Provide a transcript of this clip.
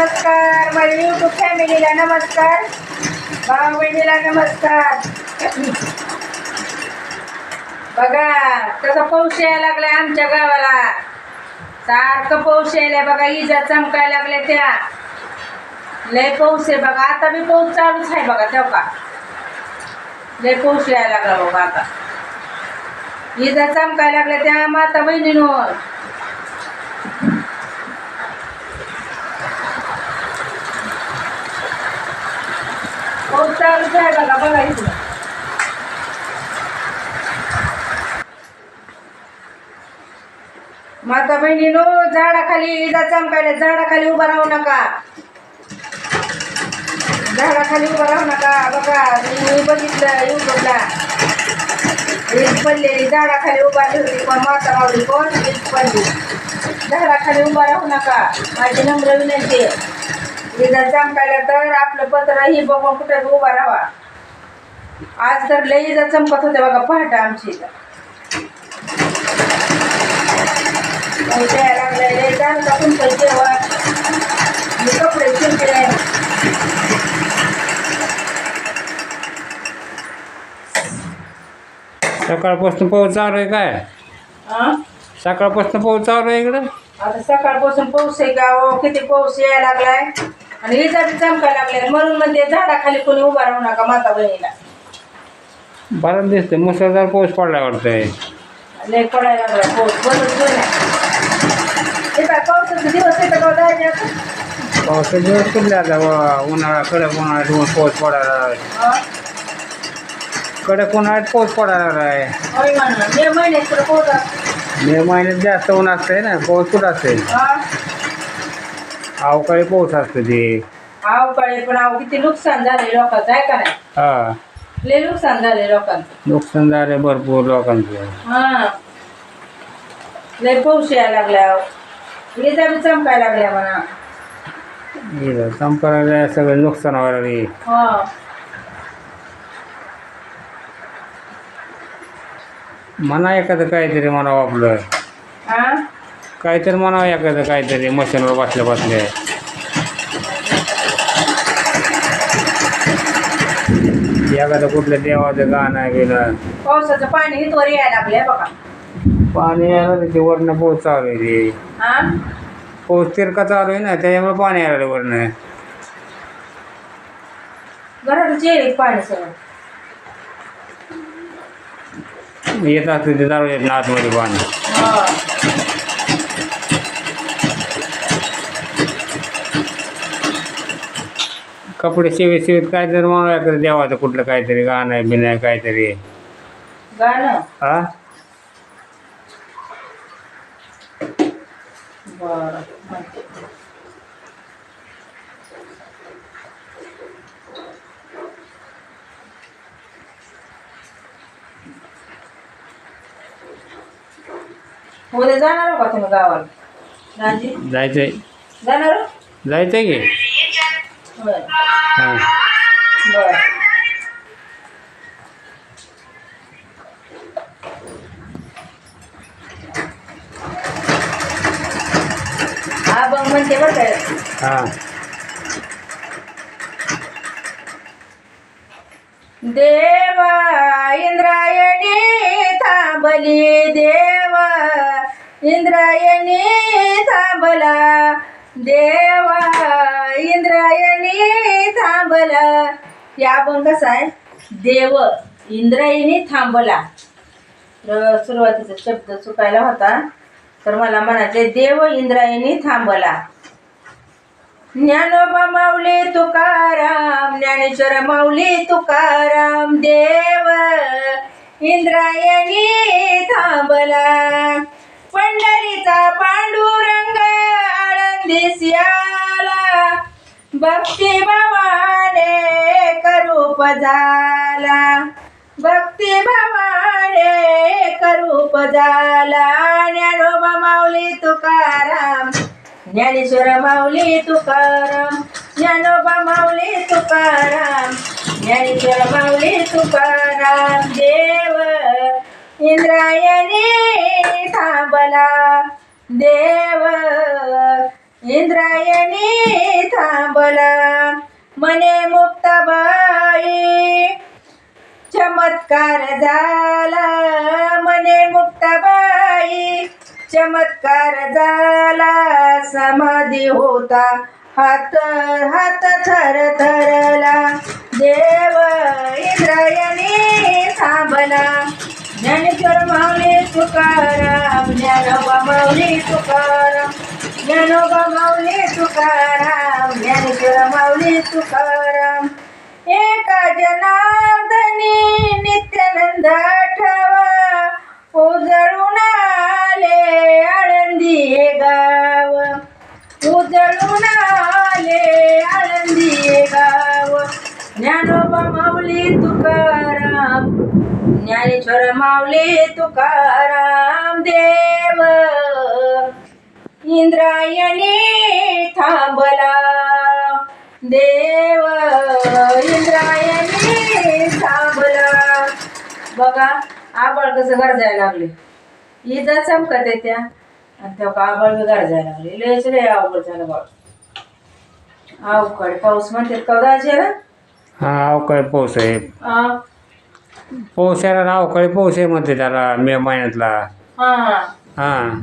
नमस्कार. माझ्या यूट्यूब फॅमिलीला नमस्कार. भाऊ बहिणीला नमस्कार. बघा कसं पाऊस यायला लागलाय आमच्या गावाला. सारखं पाऊस यायला बघा इजा चमकायला लागल्या त्या. लय पाऊस आहे बघा. आता बी पाऊस चालूच आहे बघा तेव्हा का? लय पाऊस यायला लागला बघा आता. इजा चमकायला लागल्या त्या माता बहिणींवर. पाऊस बहिणी आहे बघा बघा माता बहिणीनो झाडाखाली इजा चमकायला झाडाखाली उभा राहू नका. झाडाखाली उभा राहू नका. बघा मी बघितलं युट्यूबला. वीज पडलेली झाडाखाली उभा ठेवली पण माता मावली कोण? वीज पडली. झाडाखाली उभा राहू नका. माझी नम्र विनंती आहे. इजा चमकायला तर आपलं पत्र ही बघून कुठे उभा राहावा. आज तर लई इजा चमकत होते बघा पहाटे आमची इथं. पैसे यायला लागले जाण का तुमचं जेवण. मी कपडे शिवते सकाळपासून पाऊस चालू आहे काय? सकाळपासून पाऊस चालू आहे इकडं? आता सकाळपासून पाऊस आहे का हो? किती पाऊस यायला लागलाय? आणि इजा बी चमकायला लागले म्हणून म्हणजे झाडाखाली कोणी उभा राहू नका माता बहिणीला. बरं दिसतंय मुसळधार पाऊस पडला वाटतंय. लय पडायला लागला पाऊस. बरंच जुना हे काय पावसाचे दिवस येतं का जायचे आता? पावसाचे दिवस कुठले आता? व- उन्हाळा कडक उन्हाळ्यात ऊन पाऊस पडायला लागलाय. हा? कडक उन्हाळ्यात पाऊस पडायला आहे होय म्हणलं मे महिन्यात तर पाऊस असतो. मे महिन्यात जास्त ऊन असतंय ना? पाऊस कुठं असते हा? अवकाळी पाऊस असतं ते. अवकाळी पण अहो किती नुकसान झाले लोकांचं आहे का नाही? हा. लय नुकसान झाले लोकांचं. नुकसान झालंय भरपूर लोकांचं. हा. लय पाऊस यायला लागल्या विजा बी चमकायला लागल्या म्हणा. इथं संपर्क सगळं नुकसान व्हायला लागले हा. म्हणा एखादं काहीतरी म्हणावं आपलं. हा? काहीतरी म्हणावं एखादं काहीतरी मशीनवर बसल्या बसल्या. एखादं कुठलं देवाचं गाणं आहे गेलं पावसाचं पाणी यायला लागलंय बघा. पाणी यायला ते वरनं पाऊस चालू आहे ते. हा? पाऊस तिरका चालू आहे ना त्याच्यामुळे पाणी यायला वरनं. घरातच येईल पाणी सगळं. येत असतं ते चालू येत ना आतमध्ये पाणी. हा. कपडे शिवीत शिवीत काहीतरी म्हणावं एखादं देवाचं कुठलं काहीतरी गाणं आहे बिन आहे काहीतरी. गाणं? हा बरं उद्या जाणार का तुम्ही गावाला? राजी जायचंय. जाणार? जायचंय की? बर बर बरं बघ म्हणते बरं देवा इंद्रायणी थांबली देवा. इंद्रायणी थांबला. देवा इंद्रायणी थांबला. या पण कसा आहे? देव इंद्रायणी थांबला. सुरुवातीचा शब्द चुकायला होता. तर मला म्हणायचे देव इंद्रायणी थांबला. ज्ञानोबा माऊली तुकाराम ज्ञानेश्वर माऊली तुकाराम देव इंद्रायणी थांबला. पंढरीचा पांडुरा भक्ती भावाने करूप झाला भक्ती भावाने करूप झाला ज्ञानोबा माऊली तुकाराम. ज्ञानेश्वर माऊली तुकाराम. ज्ञानोबा माऊली तुकाराम. ज्ञानेश्वर माऊली तुकाराम. देव इंद्रायणी थांबला. देव इंद्रायणी थांबला. मने मुक्ताबाई चमत्कार झाला. मने मुक्ताबाई चमत्कार झाला. समाधी होता. हात हात थर थरला. देव इंद्रायणी थांबला. ज्ञानेश्वर माऊली तुकाराम ज्ञानोबा माऊली तुकाराम. ज्ञानोबा माऊली तुकाराम ज्ञानेश्वर माऊली तुकाराम. एका जनार्दनी नित्यानंद ठवा उजळून आले आळंदी हे गाव. उजळून आले आळंदी हे गाव. ज्ञानोबा माऊली तुकाराम ज्ञानेश्वर माऊली तुकाराम देव इंद्रायणी थांबला. देव इंद्रायणी थांबला. बघा आबळ कसं गरजायला लागले. इजा चमकत आहे त्या आणि तेव्हा आबळ बी गरजायला लागले. लयच रे अवघड झालं बघ अवघड पाऊस म्हणतात कदाचे ना हा अवकाळी पाऊस आहे. हा पाऊस याला अवकाळी पाऊस आहे म्हणते त्याला मे महिन्यातला. हा. हां.